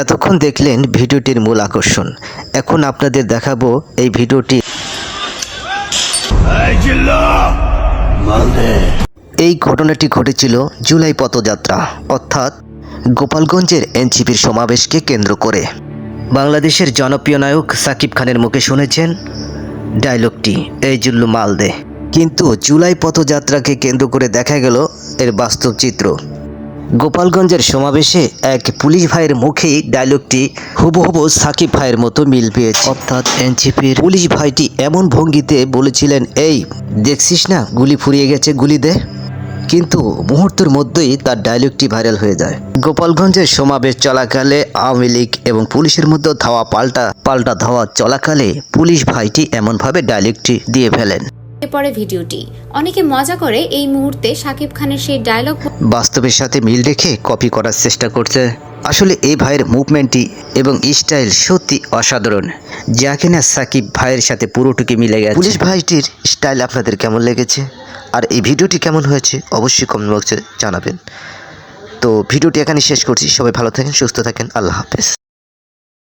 এতক্ষণ দেখলেন ভিডিওটির মূল আকর্ষণ। এখন আপনাদের দেখাবো এই ভিডিওটি এই ঘটনাটি ঘটেছিল জুলাই পথযাত্রা, অর্থাৎ গোপালগঞ্জের এনসিপির সমাবেশকে কেন্দ্র করে। বাংলাদেশের জনপ্রিয় নায়ক সাকিব খানের মুখে শুনেছেন ডায়লগটি, এই জুল্লু মালদে কিন্তু জুলাই পথযাত্রাকে কেন্দ্র করে দেখা গেল এর বাস্তব চিত্র। গোপালগঞ্জের সমাবেশে এক পুলিশ ভাইয়ের মুখেই ডায়লগটি হুবহুবু সাকিব ভাইয়ের মতো মিল পেয়েছে। অর্থাৎ এনসিপির পুলিশ ভাইটি এমন ভঙ্গিতে বলেছিলেন এই দেখছিস না গুলি ফুরিয়ে গেছে গুলি দে। কিন্তু মুহূর্তের মধ্যেই তার ডায়লগটি ভাইরাল হয়ে যায়। গোপালগঞ্জের সমাবেশ চলাকালে আওয়ামী লীগ এবং পুলিশের মধ্যে ধাওয়া পাল্টা পাল্টা ধাওয়া চলাকালে পুলিশ ভাইটি এমনভাবে ডায়লগটি দিয়ে ফেলেন। পরে ভিডিওটি। অনেকে মজা করে এই মুহূর্তে সাকিব খানের সেই ডায়লগ বাস্তবের সাথে মিল রেখে কপি করার চেষ্টা করছে। আসলে এই ভাইয়ের মুভমেন্টটি এবং স্টাইল সত্যি অসাধারণ। যা কিনা সাকিব ভাইয়ের সাথে পুরোটুকি মিলে গেছে। পুলিশ ভাইটির স্টাইল আপনাদের কেমন লেগেছে? আর এই ভিডিওটি কেমন হয়েছে? অবশ্যই কমেন্ট বক্সে জানাবেন। তো ভিডিওটি এখানে শেষ করছি। সবাই ভালো থাকেন সুস্থ থাকেন। আল্লাহ হাফেজ।